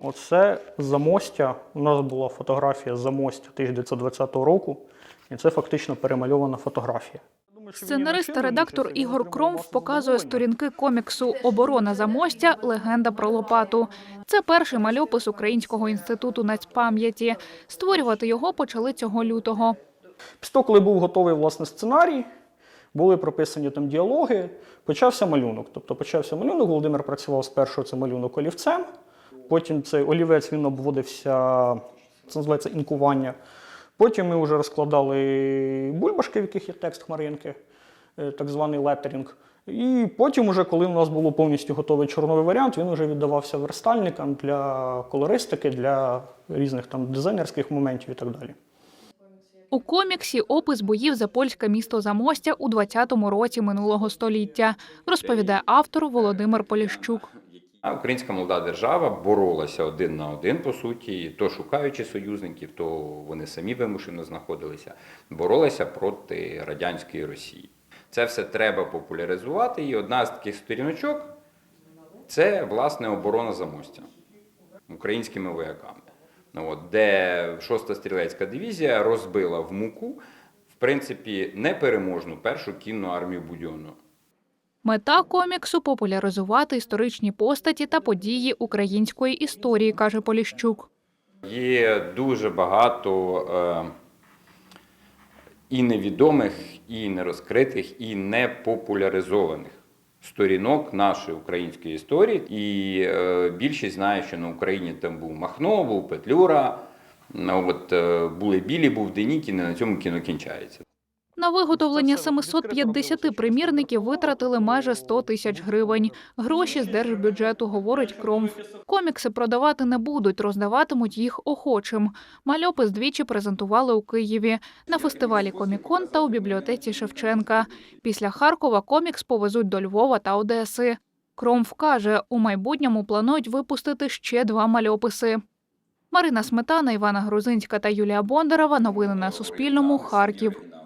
Оце замостя. У нас була фотографія замостя 1920 року, і це фактично перемальована фотографія. Сценарист та редактор Ігор Кромф показує сторінки коміксу Оборона замостя. Легенда про Лопату. Це перший мальопис Українського інституту нацпам'яті. Створювати його почали цього лютого. Після того, коли був готовий власне сценарій, були прописані там діалоги, почався малюнок. Тобто почався малюнок, Володимир працював спершу це малюнок олівцем, потім цей олівець він обводився, це називається інкування. Потім ми вже розкладали бульбашки, в яких є текст хмаринки, е, так званий леттерінг. І потім, уже, коли у нас було повністю готовий чорновий варіант, він вже віддавався верстальникам для колористики, для різних там дизайнерських моментів і так далі. У коміксі опис боїв за польське місто Замостя у 20-му році минулого століття, розповідає автор Володимир Поліщук. Українська молода держава боролася один на один, по суті, то шукаючи союзників, то вони самі вимушено знаходилися, боролася проти радянської Росії. Це все треба популяризувати, і одна з таких сторіночок це власне оборона замостя українськими вояками. Ну, от, де 6-та стрілецька дивізія розбила в муку, в принципі, непереможну першу кінну армію Будьону. Мета коміксу популяризувати історичні постаті та події української історії, каже Поліщук. Є дуже багато е, і невідомих, і нерозкритих, і не популяризованих сторінок нашої української історії. І е, більшість знає, що на Україні там був Махно, був Петлюра, от, е, були білі, був Денікін, і на цьому кіно кінчається. На виготовлення 750 примірників витратили майже 100 тисяч гривень. Гроші з держбюджету, говорить Кромф. Комікси продавати не будуть, роздаватимуть їх охочим. Мальопис двічі презентували у Києві на фестивалі Комікон та у бібліотеці Шевченка. Після Харкова комікс повезуть до Львова та Одеси. Кромф каже, у майбутньому планують випустити ще два мальописи. Марина Сметана, Івана Грузинська та Юлія Бондарова. Новини на Суспільному. Харків.